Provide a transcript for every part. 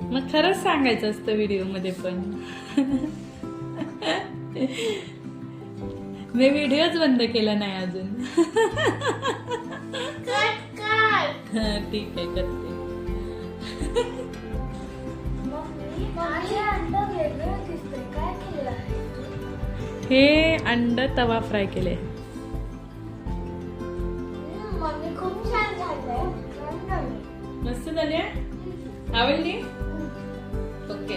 मग खरंच सांगायचं असतं व्हिडिओमध्ये पण. मी व्हिडिओच बंद केला नाही अजून. हा, ठीक आहे करते? हे अंड तवा फ्राय केले. आवडली?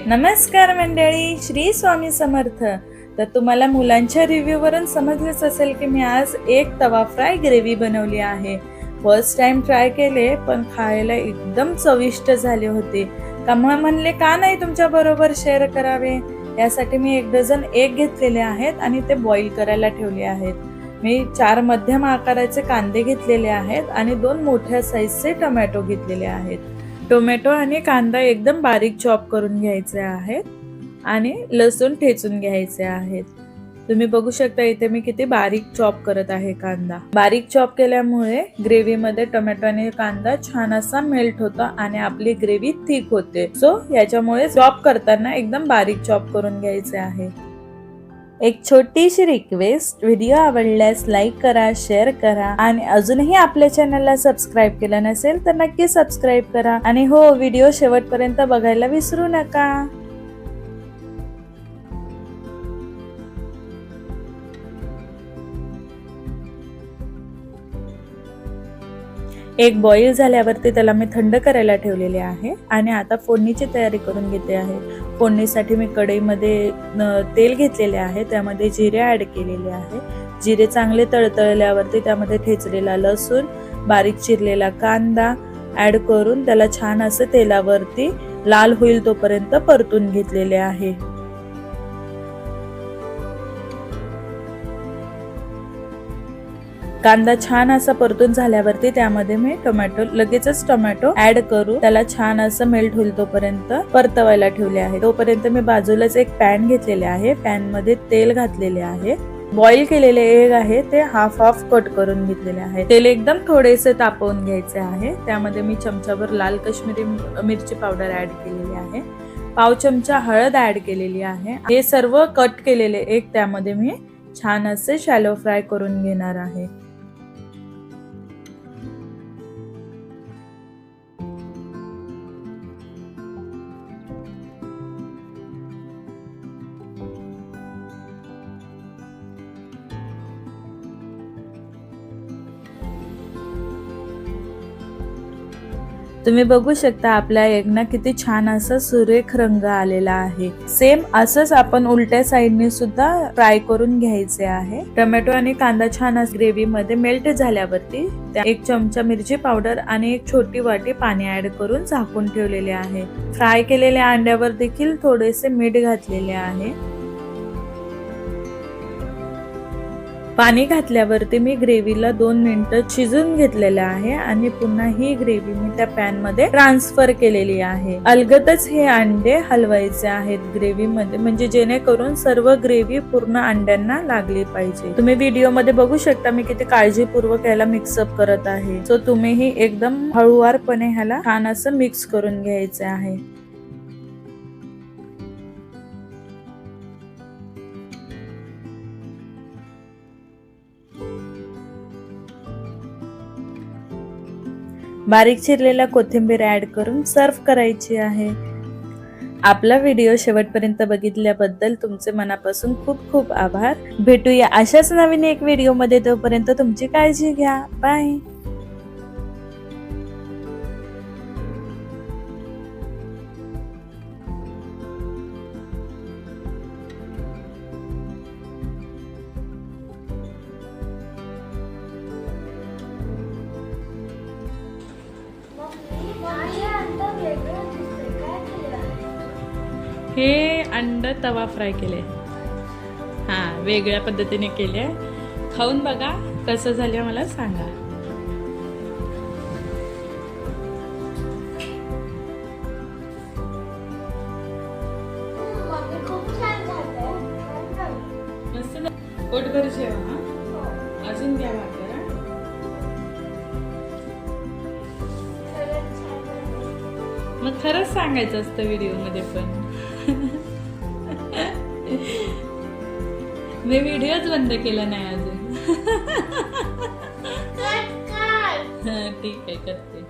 नमस्कार मंडळी श्री स्वामी समर्थ. तर तुम्हाला मुलांच्या रिव्ह्यूवरून समजलेच असेल की मी आज एक तवा फ्राय ग्रेव्ही बनवली आहे. फर्स्ट टाइम ट्राय केले पण खायला एकदम चविष्ट झाले होते. का मग म्हणले का नाही तुमच्या बरोबर शेअर करावे? यासाठी मी एक डझन एग घेतलेले आहेत आणि ते बॉईल करायला ठेवले आहेत. मी चार मध्यम आकाराचे कांदे घेतलेले आहेत आणि दोन मोठ्या साईजचे टोमॅटो घेतलेले आहेत. टोमॅटो आणि कांदा एकदम बारीक चॉप करून घ्यायचे आहेत आणि लसूण ठेचून घ्यायचे आहेत. तुम्ही बघू शकता इथे मी किती बारीक चॉप करत आहे कांदा. बारीक चॉप केल्यामुळे ग्रेव्हीमध्ये टोमॅटो आणि कांदा छान असा मेल्ट होतो आणि आपली ग्रेव्ही थिक होते. सो याच्यामुळे चॉप करताना एकदम बारीक चॉप करून घ्यायचे आहे. एक छोटीशी रिक्वेस्ट व्हिडिओ आवडल्यास लाईक करा शेअर करा आणि अजूनही आपल्या चॅनलला सबस्क्राईब केलं नसेल तर नक्की सबस्क्राईब करा. आणि हो व्हिडिओ शेवटपर्यंत बघायला विसरू नका. एक बॉईल झाल्यावरती त्याला मी थंड करायला ठेवलेले आहे आणि आता फोडणीची तयारी करून घेते आहे. फोडणीसाठी मी कढईमध्ये तेल घेतलेले आहे. त्यामध्ये जिरे ॲड केलेले आहे. जिरे चांगले तळतळल्यावरती त्यामध्ये ठेचलेला लसूण बारीक चिरलेला कांदा ॲड करून त्याला छान असं तेलावरती लाल होईल तोपर्यंत परतून घेतलेले आहे. कांदा छान असा परतून झाल्यावरती त्यामध्ये मी टोमॅटो लगेचच टोमॅटो ऍड करू. त्याला छान असं मेल्ट होईल तोपर्यंत परतवायला ठेवले आहे तोपर्यंत मी बाजूलाच एक पॅन घेतलेले आहे. पॅनमध्ये तेल घातलेले आहे. बॉईल केलेले एग आहे ते हाफ हाफ कट करून घेतलेले आहे. तेल एकदम थोडेसे तापवून घ्यायचे आहे. त्यामध्ये मी चमचाभर लाल काश्मीरी मिरची पावडर ऍड केलेली आहे. पाव चमचा हळद ऍड केलेली आहे. हे सर्व कट केलेले एग त्यामध्ये मी छान असे शॅलो फ्राय करून घेणार आहे. तुम्ही बघू शकता आपल्या एगना किती छान असा सुरेख रंग आलेला आहे. सेम असंच आपण उलट्या साईडने सुद्धा फ्राय करून घ्यायचे आहे. टोमॅटो आणि कांदा छान ग्रेव्ही मध्ये मेल्ट झाल्यावरती एक चमचा मिरची पावडर आणि एक छोटी वाटी पाणी ऍड करून झाकून ठेवलेले आहे. फ्राय केलेल्या अंड्यावर देखील थोडेसे मीठ घातलेले आहे. पाणी घातल्यावरती मी ग्रेव्हीला दोन मिनिटं शिजून घेतलेलं आहे आणि पुन्हा ही ग्रेव्ही मी त्या पॅनमध्ये ट्रान्सफर केलेली आहे. अलगतच हे अंडे हलवायचे आहेत ग्रेव्हीमध्ये म्हणजे जेणेकरून सर्व ग्रेव्ही पूर्ण अंड्यांना लागली पाहिजे. तुम्ही व्हिडिओमध्ये बघू शकता मी किती काळजीपूर्वक याला मिक्सअप करत आहे. सो तुम्हीही एकदम हळुवारपणे ह्याला छान असं मिक्स करून घ्यायचे आहे. बारीक चिरलेला कोथिंबीर ऍड करून सर्व करायची आहे. आपला व्हिडिओ शेवटपर्यंत बघितल्याबद्दल तुमचे मनापासून खूप खूप आभार. भेटूया अशाच नवीन एक व्हिडिओमध्ये तोपर्यंत तुमची काळजी घ्या. बाय हे अंड तवा फ्राय केले हां वेगळ्या पद्धतीने केले खाऊन बघा कसं झालं मला सांगा. मस्त पोटभर जेवा अजून घ्या मग खरंच सांगायचं असतं व्हिडिओमध्ये पण. मी व्हिडिओच बंद केला नाही अजून. हा, ठीक आहे करते.